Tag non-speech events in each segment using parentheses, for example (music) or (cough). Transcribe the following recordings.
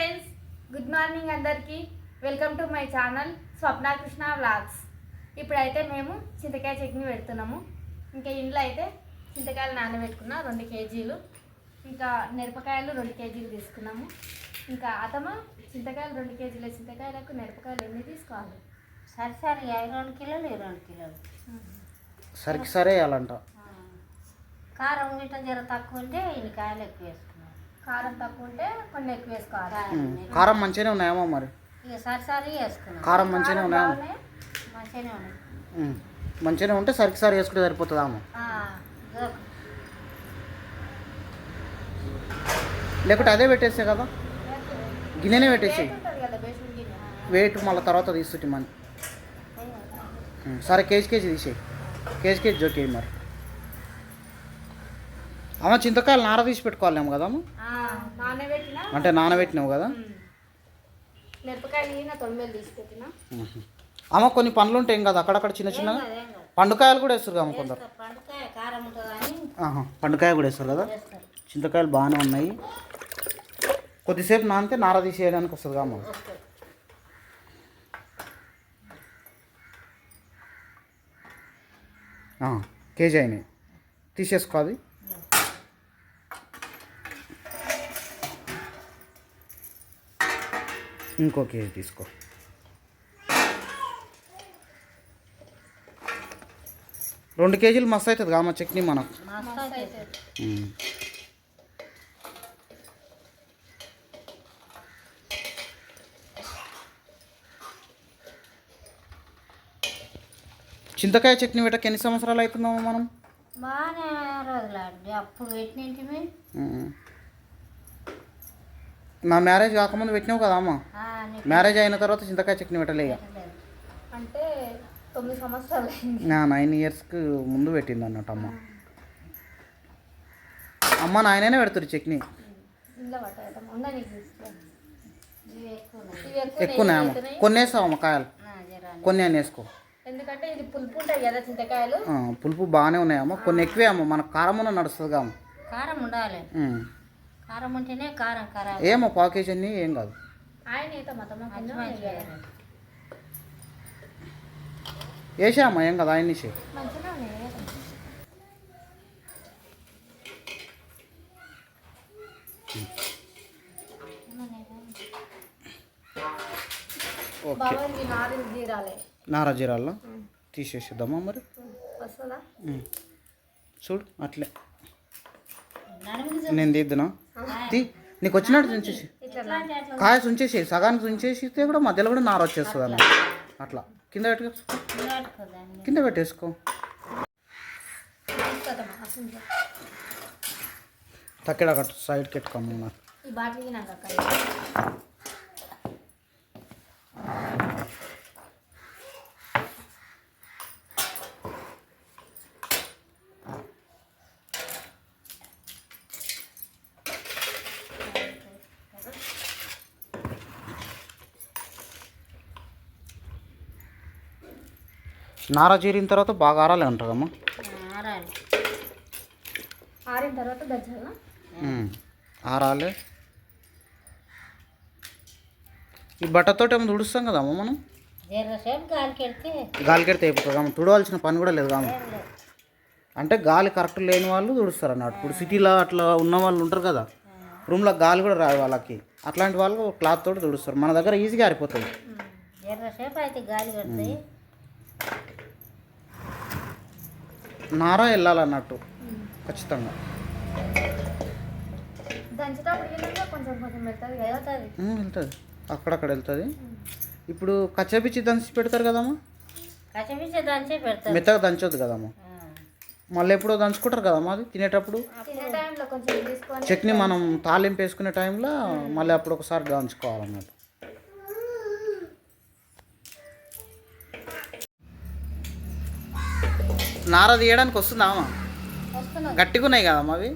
Friends good morning అందరికీ. Welcome to my channel Swapna Krishna vlogs ఇప్పుడైతే మేము చింతకాయ చట్నీ పెడుతున్నాము. ఇంకా ఇంట్లో అయితే చింతకాయలు నానబెట్టుకున్న రెండు కేజీలు. ఇంకా మిరపకాయలు రెండు కేజీలు తీసుకున్నాము. ఇంకా అతమ చింతకాయలు రెండు కేజీల చింతకాయలకు మిరపకాయలు ఎన్ని తీసుకోవాలి? సరే సరే అవి రెండు కిలోలు ఇవి రెండు కిలోలు. సరికి సరే వేయాలంట. కారం గిట్ట జర తక్కువ ఉంటే ఇన్ని కాయలు ఎక్కువ వేసుకున్నాం కారం తక్కువ ఉంటే కొన్ని ఎక్కువ వేసుకోవాలి. కారం ఉమ్. మీరు- కారం మంచిగానే ఉన్నాయేమో మరి? వేసుకున్నాం. కారం మంచిగానే ఉన్నాయా బాగున్నాయి. మంచిగానే ఉన్నాయి. ఉమ్. మంచిగానే ఉంటే సరికి సరి వేసుకుంటే సరిపోతుందా అమ్మ? ఆ, జోక్. లేకుంటే అదే పెట్టేసే కదా? గిన్నెనే పెట్టేసి వెయిట్ మళ్ళీ తర్వాత తీసుకుంటే మన సరే కేజీ కేజీ తీసేయి. కేజీ కేజీ జోకేయి మరి. అమ్మ చింతకాయలు నార తీసి పెట్టుకోవాలేమో నానబెట్టిన అంటే నానబెట్టినావు కదా. అమ్మ కొన్ని పండ్లు ఉంటాయి కదా అక్కడక్కడ చిన్న కాదు, కాదు. పండుకాయలు కూడా వేస్తారు అమ్మ కొందరు. పండుకాయ కూడా వేస్తారు కదా? చింతకాయలు బాగానే ఉన్నాయి. కొద్దిసేపు నానితే నార తీసేయడానికి వస్తుంది అమ్మ? కేజీ అయినాయి. తీసేసుకో అది. ఇంకో కేజీ తీసుకో. రెండు కేజీలు మస్తు అవుతుంది కామ చట్నీ మనకు. చింతకాయ చట్నీ పెట్టక ఎన్ని సంవత్సరాలు అవుతుందమ్మా మనం? బాగానే అప్పుడు. నా మ్యారేజ్ కాకముందు పెట్టినావు కదా అమ్మ? మ్యారేజ్ అయిన తర్వాత చింతకాయ చట్నీ పెట్టలే అంటే తొమ్మిది సంవత్సరాలు నైన్ ఇయర్స్కి ముందు పెట్టింది అన్నట్టు అమ్మ. అమ్మ నాయననే పెడుతుంది చట్నీ. ఎక్కువ. కొన్ని వేస్తావు అమ్మ కాయలు? కొన్ని అని వేసుకో. ఎందుకంటే ఇది పులుపు ఉంటాయి కదా చింతకాయలు. ఆ, పులుపు బాగానే ఉన్నాయమ్మ కొన్ని ఎక్కువే అమ్మ. మన కారం ఉన్న నడుస్తుంది అమ్మ. కారం ఉండాలి. కారం ఉంటేనే కారం ఖరాబ్ ఏమో పాకేజ్ అన్ని ఏం కాదు. ఆయన అయితే మొత్తం మంచి మంచి వేసా అమ్మ ఏం కాదు ఆయన ఓకే. నారా జీరాల్లో తీసేసిద్దామా మరి. చూడు అట్లే. నేను తీద్దునా? తీ. నీకు వచ్చినట్టు ఇట్లా కాయ చుంచేసి సగానికి చుంచేసిస్తే కూడా మధ్యలో కూడా నార వచ్చేస్తుంది అన్న. అట్లా. కింద పెట్టుకో. కింద పెట్టేసుకో. తక్కడ సైడ్కి పెట్టుకోమన్నారు ఈ బాటిల్కి నాకు అక్కడ నార జీరిన తర్వాత బాగా ఆరాలి అంటారమ్మా. ఆరాలి. ఆరిన తర్వాత. ఆరాలి. ఈ బట్టతోటి ఏమో తుడుస్తాం కదమ్మా మనం? గాలికెడితే అయిపోతుంది అమ్మ. తుడవాల్సిన పని కూడా లేదు కామ అంటే గాలి కరెక్ట్ లేని వాళ్ళు తుడుస్తారు అన్నట్టు ఇప్పుడు సిటీలో అట్లా ఉన్న వాళ్ళు ఉంటారు కదా రూమ్లో గాలి కూడా రాదు వాళ్ళకి. అట్లాంటి వాళ్ళు క్లాత్ తోటి తుడుస్తారు. మన దగ్గర ఈజీగా ఆరిపోతుంది జరసేపు అయితే గాలి కడతాయి నార వెళ్ళాలన్నట్టు. ఖచ్చితంగా. వెళ్తుంది అక్కడక్కడ వెళ్తుంది. ఇప్పుడు కచ్చపిచ్చి దంచి పెడతారు కదమ్మా? మెత్తగా దంచొద్దు కదమ్మా. మళ్ళీ ఎప్పుడో దంచుకుంటారు కదమ్మా అది తినేటప్పుడు? చట్నీ మనం తాలింపు వేసుకునే టైంలో మళ్ళీ అప్పుడు ఒకసారి దంచుకోవాలన్నట్టు. నార తీయడానికి వస్తుందా అమ్మా? వస్తున్నాయి. గట్టిగా ఉన్నాయి కదమ్మా అవి?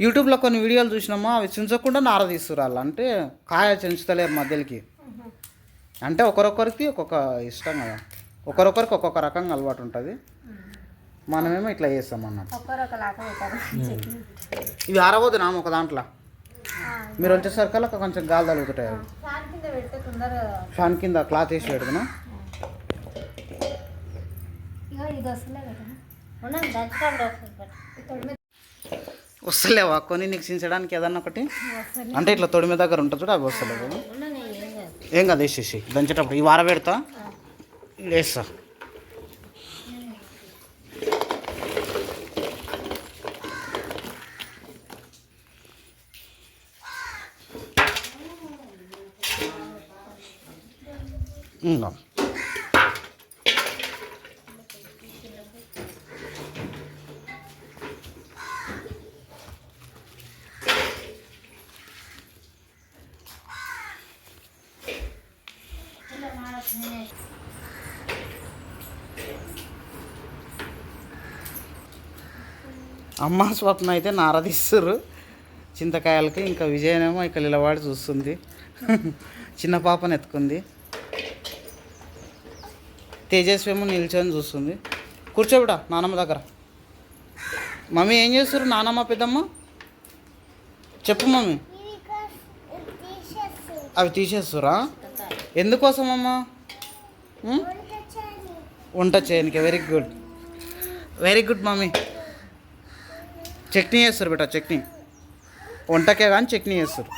యూట్యూబ్లో కొన్ని వీడియోలు చూసినామా అవి చించకుండా నార తీస్తురాళ్ళు అంటే కాయ చించుతలేరు మధ్యలోకి. అంటే ఒకరొకరికి ఒక్కొక్క ఇష్టం కదా. ఒకరొకరికి ఒక్కొక్క రకంగా అలవాటు ఉంటుంది. మనమేమో ఇట్లా చేస్తాం అన్నట్టు. ఇవి ఆరబోదు నామ ఒక దాంట్లో? మీరు వచ్చేసరికల్లా కొంచెం గాలి తగులుతుంటాయి. అవి. ఫ్యాన్ కింద క్లాత్ వేసి పెడుతున్నా తొడి మీద వస్తలేవా? కొన్ని నీకు చించడానికి ఏదన్నా ఒకటి? అంటే ఇట్లా తొడిమి దగ్గర ఉంటుంది చూడు అవి వస్తలేవు. కాదు. ఏం కాదు వేసేసి దంచేటప్పుడు ఈ వార పెడతా. వేస్తా. ఇంకా అమ్మ స్వప్న అయితే నారదీస్తారు చింతకాయలకి ఇంకా విజయనేమో ఇక్కడ నిలబడి చూస్తుంది. (laughs) చిన్న పాపను ఎత్తుకుంది. తేజస్వేమో నిల్చొని చూస్తుంది. కూర్చోబిడా నానమ్మ దగ్గర. మమ్మీ ఏం చేస్తారు నానమ్మ పెద్దమ్మ? చెప్పు మమ్మీ. అవి తీసేస్తురా ఎందుకోసం అమ్మా వంట చేయనికి very good very good mummy. Chutney చేస్తారు బిడ్డ చట్నీ. వంటకే కానీ చట్నీ చేస్తారు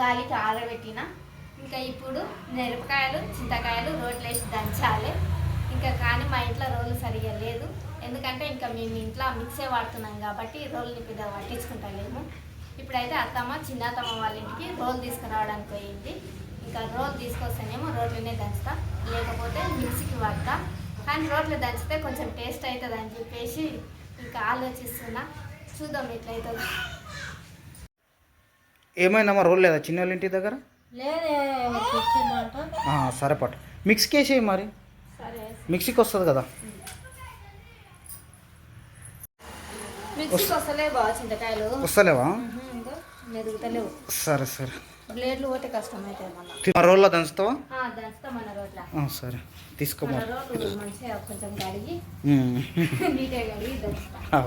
గాలికి ఆరబెట్టిన ఇంకా ఇప్పుడు మిరపకాయలు చింతకాయలు రోట్లు వేసి దంచాలి. ఇంకా కానీ మా ఇంట్లో రోలు సరిగా లేదు. ఎందుకంటే ఇంకా మేము ఇంట్లో మిక్సే వాడుతున్నాం కాబట్టి రోల్ని పెద్ద పట్టించుకుంటలేము. ఇప్పుడైతే అత్తమ్మ చిన్నతమ్మ వాళ్ళ ఇంటికి రోల్ తీసుకురావడానికి పోయింది. ఇంకా రోల్ తీసుకొస్తేనేమో రోట్లనే దంచుతా లేకపోతే మిక్సీకి వాడతా. కానీ రోట్లు దంచితే కొంచెం టేస్ట్ అవుతుంది అని చెప్పేసి ఇంకా ఆలోచిస్తున్నా. చూద్దాం ఎట్లయితుందో. ఏమైందమ్మా రోల్ లేదా చిన్న వాళ్ళ ఇంటి దగ్గర? సరే పట్టు. మిక్సీకి వేసేయి మరి. మిక్సీకి వస్తుంది కదా. వస్తలేవా మెరుగుతలేవు సరే సరే. బ్లేడ్లు పోతే కష్టం అవుతుంది మళ్ళీ దంచుతావా? దంచుతాం మన రోడ్ల. ఆ, సరే. తీసుకో కొంచెం కడిగి. నీట్గా కడిగి దంచుతా.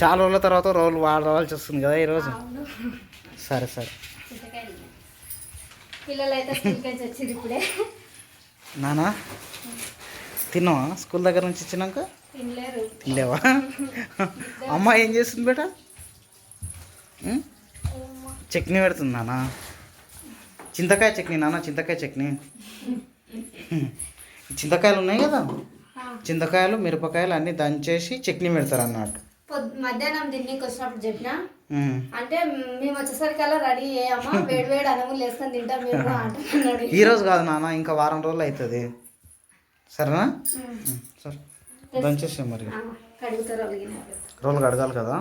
చాలా రోజుల తర్వాత రోలు వాడవలసి వస్తుంది కదా ఈరోజు? సరే సరే. పిల్లలు అయితే స్కూల్కి వచ్చి వచ్చింది ఇప్పుడే. నానా? తిన్నావా? స్కూల్ దగ్గర నుంచి వచ్చినాక? తినలేరు. లేవా (laughs) అమ్మ ఏం చేస్తుంది బేట? చట్నీ పెడుతుంది నాన్న చింతకాయ చట్నీ నాన్న చింతకాయ చట్నీ. చింతకాయలు ఉన్నాయి కదా? చింతకాయలు మిరపకాయలు అన్నీ దంచేసి చట్నీ పెడతారు అన్నట్టు మధ్యాహ్నం తిన్నీకి వచ్చినప్పుడు చెప్పిన. అంటే మేము రెడీ అయ్యామా? వేడి వేడి అనములు వేసుకొని తింటాం మేము ఈ రోజు కాదు నాన్న ఇంకా వారం రోజులు అవుతుంది సరేనా? సరే. దంచేసే మరి. రోలు కడగాలి కదా?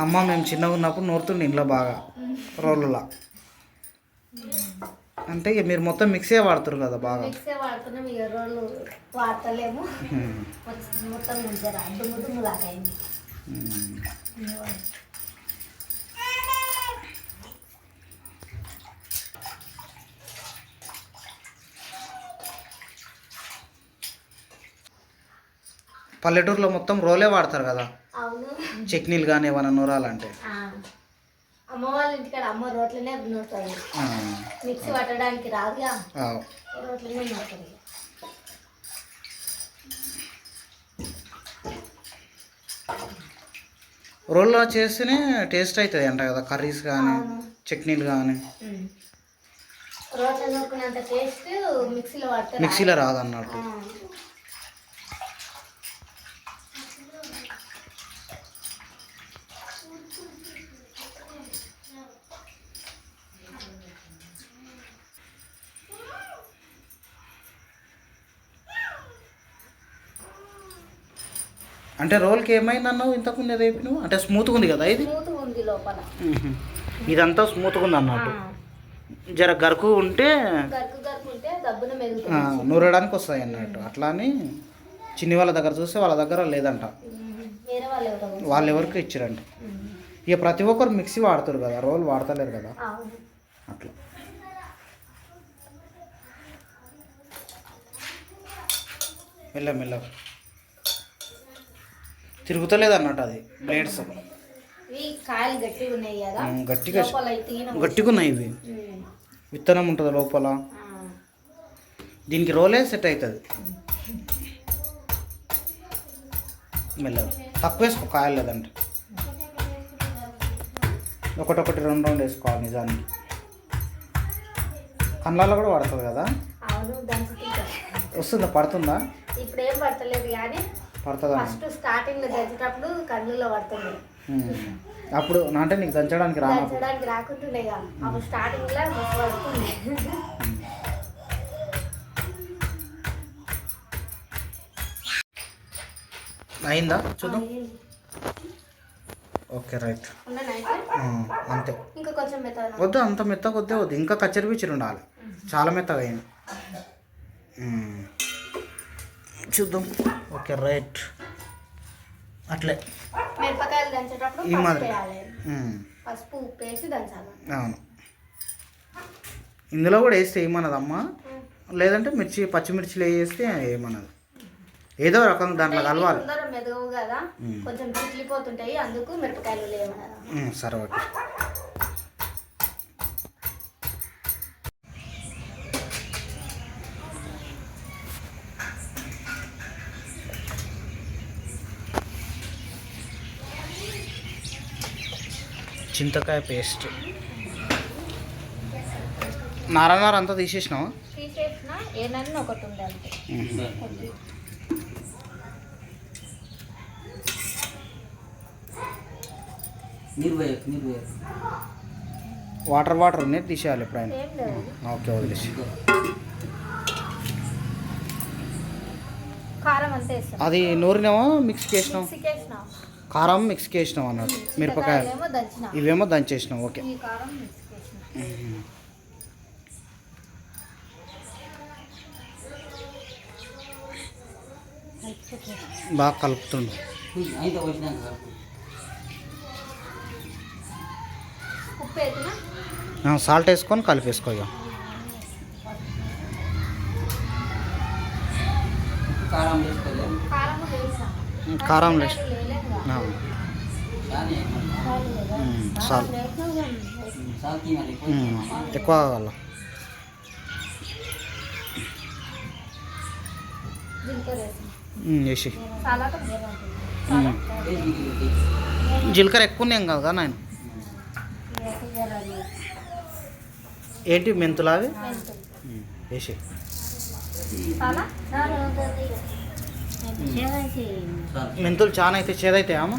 అమ్మ మేము చిన్నగా ఉన్నప్పుడు నూరుతుండే ఇంట్లో బాగా రోలులా అంటే ఇక మీరు మొత్తం మిక్సీ వాడుతారు కదా బాగా మిక్సే వాడుతున్నాం ఇక రోళ్ళు వాడతలేము. మొత్తం- దుమ్ము. పల్లెటూరులో మొత్తం రోలే వాడతారు కదా అవును. చట్నీలు కానీ ఏమైనా నూరాలంటే? ఆ. అమ్మ వాళ్ళ ఇంటికాడ అమ్మ రోట్లనే నూరుతుంది. ఆ, మిక్సీ పట్టడానికి రాదుగా. ఆ. రోట్లనే నూరుతుంది. రోల్లో చేస్తేనే టేస్ట్ అవుతుంది అంట కదా కర్రీస్ కానీ చట్నీలు కానీ. మిక్సీలో రాదన్నట్టు. అంటే రోల్కి ఏమైంది అన్నావు ఇంతకుముందు ఏదో చెప్పినావు అంటే స్మూత్గా ఉంది కదా ఇది? ఉంది లోపల. ఇదంతా స్మూత్గా ఉంది అన్నట్టు. జర గరుకు ఉంటే నూరడానికి వస్తాయి అన్నట్టు. అట్లా అని చిన్ని వాళ్ళ దగ్గర చూస్తే వాళ్ళ దగ్గర లేదంట. వాళ్ళు ఎవరో వాళ్ళు ఎవరికి ఇచ్చారంట. ఇక ప్రతి ఒక్కరు మిక్సీ వాడుతారు కదా రోల్ వాడతలేరు కదా. అట్లా. మెల్ల మెల్ల తిరుగుతలేదు అన్నట్టు అది బ్లేడ్స్. కాయలు గట్టిగా ఉన్నాయి కదా. గట్టిగా ఉన్నాయి ఇవి. విత్తనం ఉంటుంది లోపల. దీనికి రోలే సెట్ అవుతుంది మెల్లగా. తక్కువ వేసుకో కాయలు లేదంటే. ఒకటొకటి రెండు రెండు వేసుకోవాలి నిజానికి. కళ్ళల్లో కూడా పడుతుంది కదా? వస్తుందా? పడుతుందా? ఇప్పుడు ఏం పడతలేదు కానీ ఫస్ట్ స్టార్టింగ్లో దంచేటప్పుడు కళ్ళులో పడుతుంది. అప్పుడు అంటే నీకు దంచడానికి రానప్పుడు? దంచడానికి రాకుంటుండే అప్పుడు స్టార్టింగ్లో పడుతుంది. అయిందా? చూద్దాం. Okay right. అంతే. ఇంకా కొంచెం మెత్తగా వద్దు అంత మెత్తగా వద్దే వద్దు. ఇంకా కచ్చరి పిచ్చిరి ఉండాలి. చాలా మెత్తగా అయింది. చూద్దాం. Okay right. అట్లే. మిరపకాయలు దంచేటప్పుడు ఈ మాదిరి. పసుపు ఉప్పు వేసి దంచాలి. అవును. ఇందులో కూడా వేస్తే ఏమన్నది అమ్మ లేదంటే మిర్చి పచ్చిమిర్చిలు వేస్తే ఏమన్నది ఏదో రకంగా దాంట్లో కలవాలి. కదా. కొంచెం చిట్లిపోతుంటాయి అందుకు మిరపకాయలు లేవన్నారు సరే ఓకే. చింతకాయ పేస్ట్. నారనార అంతా తీసేసినావా? తీసేసిన ఏనన్నా ఒకటి ఉండాలి. నీరు పోయకు నీరు పోయకు వాటర్ వాటర్ ఉన్నాయి తీసేయాలి ఎప్పుడైనా. ఓకే వదిలేసి. అది నూరినేమో మిక్సీకి వేసినాం కారం మిక్స్కి వేసినాం అన్నట్టు మిరపకాయ ఏమో దంచిన. ఇవేమో దంచేసినాం ఓకే. బాగా కలుపుతుండు. సాల్ట్ వేసుకొని కలిపేసుకో కారం వేసాం ఉమ్, ఎక్కువ కావాల? జీలకర్ర వేసాం. జీలకర్ర ఎక్కువ ఉన్నాం కదా నాయన? ఏంటి మెంతులు. అవి వేసి మెంతులు చాలా అయితే చేదైతే అమ్మ?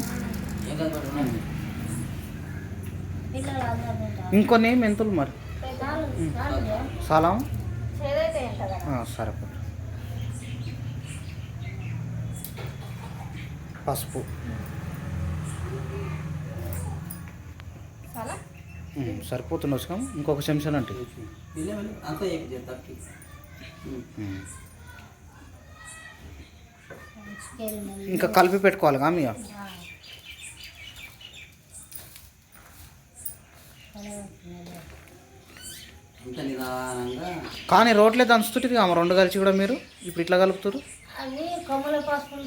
ఏం కాదు పట్టు, ఉన్నాయి. ఇంకొన్ని మెంతులు మరి చాలా సరిపోదు పసుపు సరిపోతుండొచ్చు కదా ఇంకొక చెంచాలు అంటే వెళ్ళే వెళ్ళి అంతా ఏపి చేయి, తక్కి ఉమ్. ఇంకా కలిపి పెట్టుకోవాలి నిదానంగా. కానీ రోట్లే దంచుతుంటుంది కామ రెండు కలిసి కూడా మీరు? ఇప్పుడు ఇట్లా కలుపుతారు కొమ్మల పసుపులు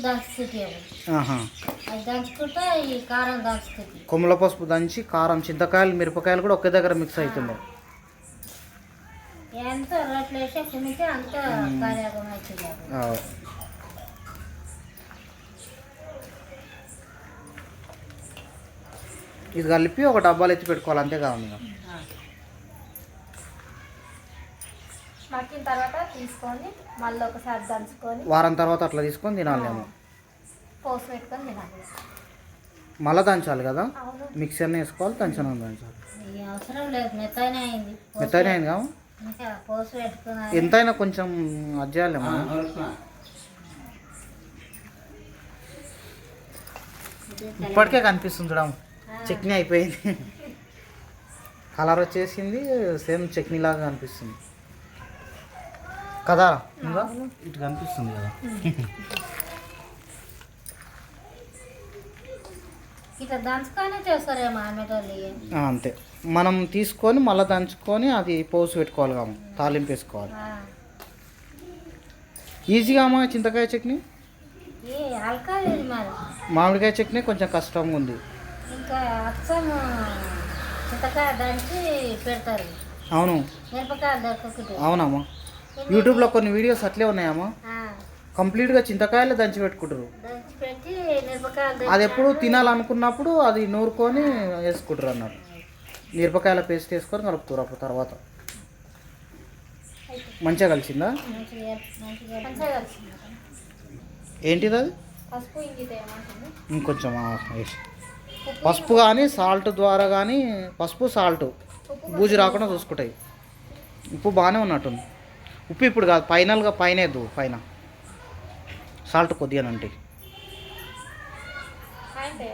కారం దంచుతుంది పసుపు దంచి కారం చింతకాయలు మిరపకాయలు కూడా ఒకే దగ్గర మిక్స్ అవుతున్నాయి. ఎంత వేసే అంత కార్యక్రమం అవుతుంది ఇది కలిపి ఒక డబ్బాలు ఎత్తి పెట్టుకోవాలి అంతే కావాలి ఇక. మక్కిన తర్వాత తీసుకొని మళ్ళీ ఒకసారి దంచుకొని వారం తర్వాత అట్లా తీసుకొని తినాలేమో. పోసి పెట్టుకొని తినాలి. మళ్ళీ దంచాలి కదా? అవును. మిక్సర్ని వేసుకోవాలి దంచను దంచాలి. అవసరం లేదు మెత్తనే అయింది. పోసి మెత్తనే అయింది కావు ఇంకా పోసి పెట్టుకున్నా ఎంతైనా కొంచెం అది చేయాలేమో నోరుకున్నా. ఇప్పటికే కనిపిస్తుంది చూడము చట్నీ అయిపోయింది. కలర్ వచ్చేసింది సేమ్ చట్నీ లాగా అనిపిస్తుంది. కదా? ఇంకా? ఇటు కనిపిస్తుంది కదా. అంతే. మనం తీసుకొని మళ్ళీ దంచుకొని అది పోసి పెట్టుకోవాలి కాము తాలింపు వేసుకోవాలి. ఈజీగా అమ్మా చింతకాయ చట్నీ? మామిడికాయ చట్నీ కొంచెం కష్టంగా ఉంది. ఇంకా అచ్చం చింతకాయ దంచి పెడతారు. అవును. మిరపకాయలు దొరకకుంటే అవునమ్మా. యూట్యూబ్లో కొన్ని వీడియోస్ అట్లే ఉన్నాయమ్మా. కంప్లీట్గా చింతకాయలు దంచి పెట్టుకుంటారు. దంచి పెట్టి మిరపకాయలు అది ఎప్పుడు తినాలనుకున్నప్పుడు అది నూరుకొని వేసుకుంటారు అన్నట్టు మిరపకాయల పేస్ట్ వేసుకొని కలుపుతారు అప్పుడు తర్వాత. మంచిగా కలిసిందా? ఏంటిది అది? ఇంకొంచెం వేసి. పసుపు కానీ సాల్ట్ ద్వారా కానీ పసుపు సాల్ట్ బూజు రాకుండా చూసుకుంటాయి. ఉప్పు బాగానే ఉన్నట్టుంది. ఉప్పు ఇప్పుడు కాదు ఫైనల్గా పైన వేద్దు పైన. సాల్ట్ కొద్దిగానంటే అంటే.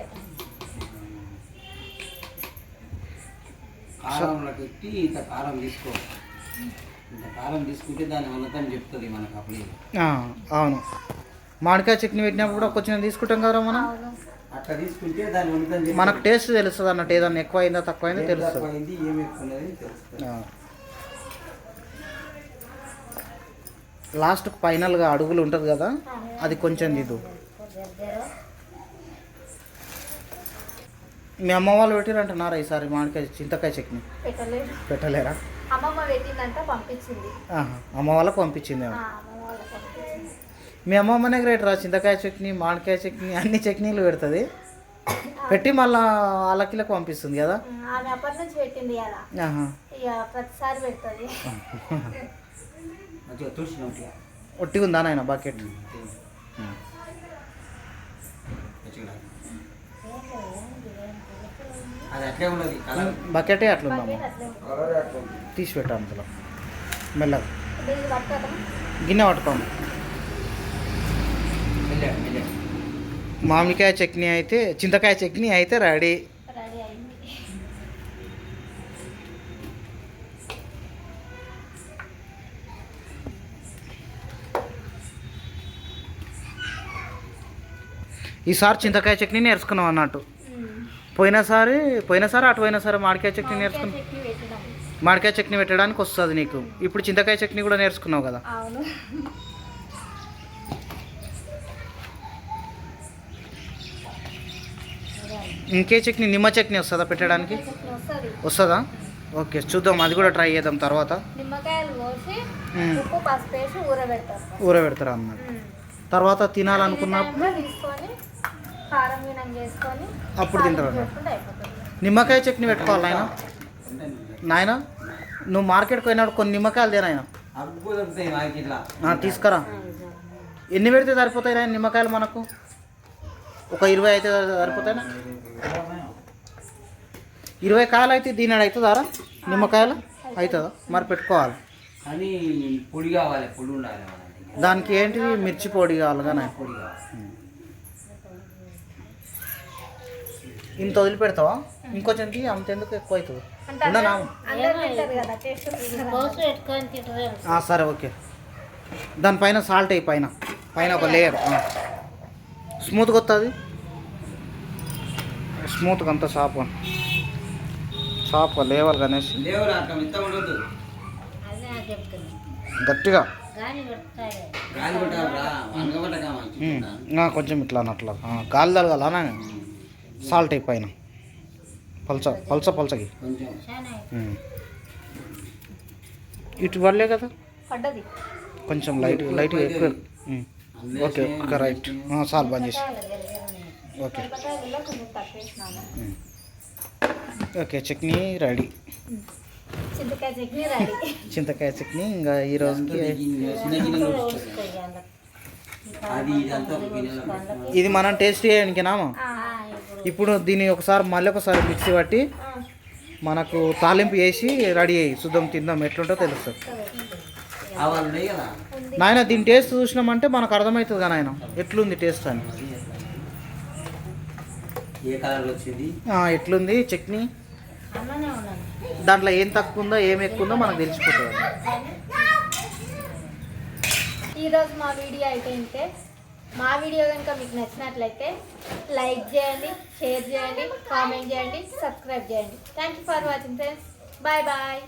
కారంలో పెట్టి ఇంత కారం తీసుకో. ఇంత కారం తీసుకుంటే దాని ఉన్నతం చెప్తుంది మనకు అప్పుడే. ఆ, అవును. మామిడికాయ చట్నీ పెట్టినప్పుడు కూడా కొంచెం తీసుకుంటాం కదా మనం? అట్లా తీసుకుంటే దాని ఉన్నతం చెప్తుంది. మనకు టేస్ట్ తెలుస్తుంది అన్నట్టు ఏదన్నా ఎక్కువ అయిందా తక్కువ అయిందా తెలుస్తుంది. ఎక్కువ. లాస్ట్ ఫైనల్గా అడుగులు ఉంటుంది కదా అది కొంచెం దిద్దు. మీ అమ్మ వాళ్ళు పెట్టిరంటున్నారా ఈసారి మామిడికాయ చింతకాయ చట్నీ? పెట్టలేరా? అమ్మమ్మ పెట్టిందంట పంపించింది. ఆహా, అమ్మ వాళ్ళకి పంపించింది ఆ, అమ్మమ్మ వాళ్ళకి పంపించింది మీ అమ్మమ్మనే గ్రేట్ రా. చింతకాయ చట్నీ మామిడికాయ చట్నీ అన్ని చట్నీలు పెడుతుంది. పెట్టి మళ్ళా వాళ్ళకిలకు పంపిస్తుంది కదా? ఉమ్, ఆమె అప్పటి నుంచి పెట్టింది కదా ఆహా. ఇక ప్రతిసారి పెడుతుంది. మంచిగా తుడిచి నోటిగా ఒట్టిగా ఉందా నాయన బకెట్ బకెటే అట్లుందమ్మా అట్లే ఉంటుంది. కలర్. అట్లా ఉంది. తీసి పెట్టు అందులో. మెల్లగా. గిన్నె పట్టుకోండి. మామిడికాయ చట్నీ అయితే చింతకాయ చట్నీ అయితే రెడీ. ఈసారి చింతకాయ చట్నీ నేర్చుకున్నాం అన్నట్టు. పోయినసారి పోయినసారి అటు పోయినసారి మామిడికాయ చట్నీ నేర్చుకున్నాం. మామిడికాయ చట్నీ పెట్టడానికి వస్తుంది నీకు. ఇప్పుడు చింతకాయ చట్నీ కూడా నేర్చుకున్నావు కదా అవును ఇంకే చట్నీ నిమ్మ చట్నీ వస్తుందా పెట్టడానికి? వస్తుంది. ఓకే చూద్దాం. అది కూడా ట్రై చేద్దాం తర్వాత. ఊరబెడతారు మ్మ్. తర్వాత తినాలనుకున్నప్పుడు అప్పుడు తింటారు నిమ్మకాయ చట్నీ పెట్టుకోవాలి నాయన. నాయన నువ్వు మార్కెట్కి పోయినప్పుడు కొన్ని నిమ్మకాయలు తేనాయన తీసుకురా. ఎన్ని పెడితే సరిపోతాయి నాయన నిమ్మకాయలు మనకు? ఒక ఇరవై అయితే సరిపోతాయినా? ఇరవై కాయలు అయితే దీని అవుతుందారా నిమ్మకాయలు అవుతుందా? మరి పెట్టుకోవాలి. కానీ పొడి కావాలి పొడి ఉండాలి. దానికి ఏంటిది? మిర్చి పొడి కావాలి కానీ పొడి కావాలి. ఇంత వదిలిపెడతావా? ఇంకొంచెం తీ అంత ఎందుకు ఎక్కువ అవుతుంది. ఉండనా సరే ఓకే. దానిపైన సాల్ట్ అయ్యి పైన. పైన ఒక లేయర్. స్మూత్గా వస్తుంది స్మూత్గా అంతా షాప్. షాప్గా లేవాలి అట్లా చెప్తుంది గట్టిగా. కొంచెం ఇట్లా అన్నట్లా ఆ, గాలి తలగాల సాల్ట్ పైన పల్చకి కొంచెం. చాలా ఉమ్. ఇటు పడలే కదా? కొంచెం లైట్ లైట్గా ఎక్కువ. Okay okay right. చాలు బంద్ చేసి. ఓకే. Okay chutney ready. చింతకాయ చట్నీ రెడీ. చింతకాయ చట్నీ ఇంకా ఈ రోజుకి ఒక. ఇది మనం టేస్ట్ చేయడానికినామా ఇప్పుడు దీన్ని ఒకసారి మళ్ళీ ఒకసారి మిక్సీ పట్టి మనకు తాలింపు వేసి రెడీ అయ్యి శుద్ధం తిందాం ఎట్లుంటో తెలుస్తుంది. నాయన దీని టేస్ట్ చూసినామంటే మనకు అర్థమవుతుంది కదా నాయన. ఎట్లుంది టేస్ట్ అని. ఏ కలర్ వచ్చింది? ఆ, ఎట్లుంది? చట్నీ? దాంట్లో ఏం తక్కువ ఉందో ఏం ఎక్కువ ఉందో మనకు తెలిసిపోతుంది. ఈరోజు మా వీడియో అయితే ఇంతే మా వీడియో కనుక మీకు నచ్చినట్లయితే లైక్ చేయండి షేర్ చేయండి కామెంట్ చేయండి సబ్స్క్రైబ్ చేయండి. Thank you for watching friends bye bye